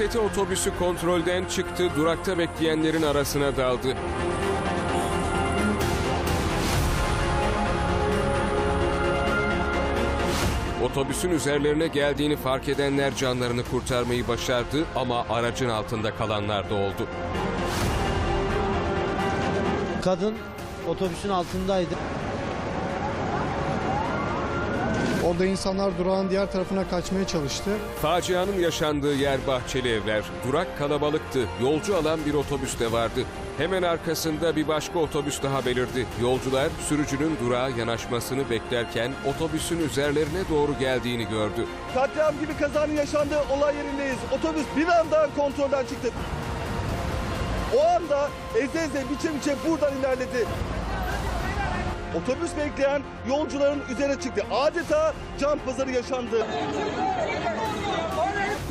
İETT otobüsü kontrolden çıktı, durakta bekleyenlerin arasına daldı. Otobüsün üzerlerine geldiğini fark edenler canlarını kurtarmayı başardı ama aracın altında kalanlar da oldu. Kadın otobüsün altındaydı. Orada insanlar durağın diğer tarafına kaçmaya çalıştı. Facianın yaşandığı yer Bahçeli Evler. Durak kalabalıktı. Yolcu alan bir otobüs de vardı. Hemen arkasında bir başka otobüs daha belirdi. Yolcular sürücünün durağa yanaşmasını beklerken otobüsün üzerlerine doğru geldiğini gördü. Katliam gibi kazanın yaşandığı olay yerindeyiz. Otobüs bir anda kontrolden çıktı. O anda eze eze biçe biçe buradan ilerledi. Otobüs bekleyen yolcuların üzerine çıktı. Adeta can pazarı yaşandı.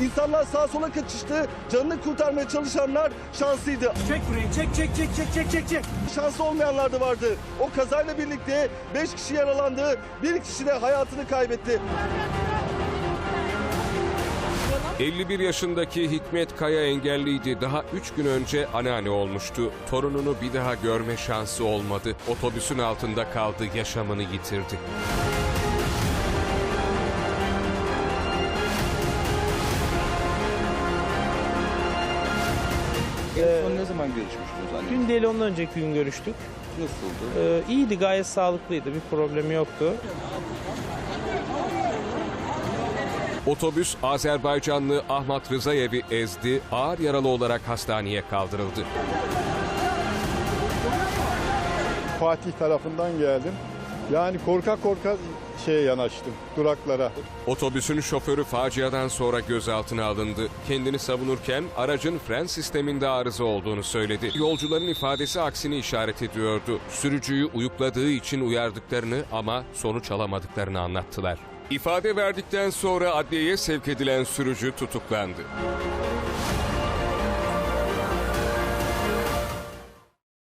İnsanlar sağa sola kaçıştı. Canını kurtarmaya çalışanlar şanslıydı. Çek burayı çek çek çek çek çek çek çek. Şanslı olmayanlar da vardı. O kazayla birlikte 5 kişi yaralandı. Bir kişi de hayatını kaybetti. 51 yaşındaki Hikmet Kaya engelliydi. Daha 3 gün önce anneanne olmuştu. Torununu bir daha görme şansı olmadı. Otobüsün altında kaldı, yaşamını yitirdi. En son ne zaman görüşmüştünüz anne? Dün değil ondan önceki gün görüştük. Nasıldı? Ee, iyiydi gayet sağlıklıydı bir problemi yoktu. Otobüs Azerbaycanlı Ahmet Rızayev'i ezdi, ağır yaralı olarak hastaneye kaldırıldı. Fatih tarafından geldim. Yani korka korka şeye yanaştım duraklara. Otobüsün şoförü faciadan sonra gözaltına alındı. Kendini savunurken aracın fren sisteminde arıza olduğunu söyledi. Yolcuların ifadesi aksini işaret ediyordu. Sürücüyü uyukladığı için uyardıklarını ama sonuç alamadıklarını anlattılar. İfade verdikten sonra adliyeye sevk edilen sürücü tutuklandı.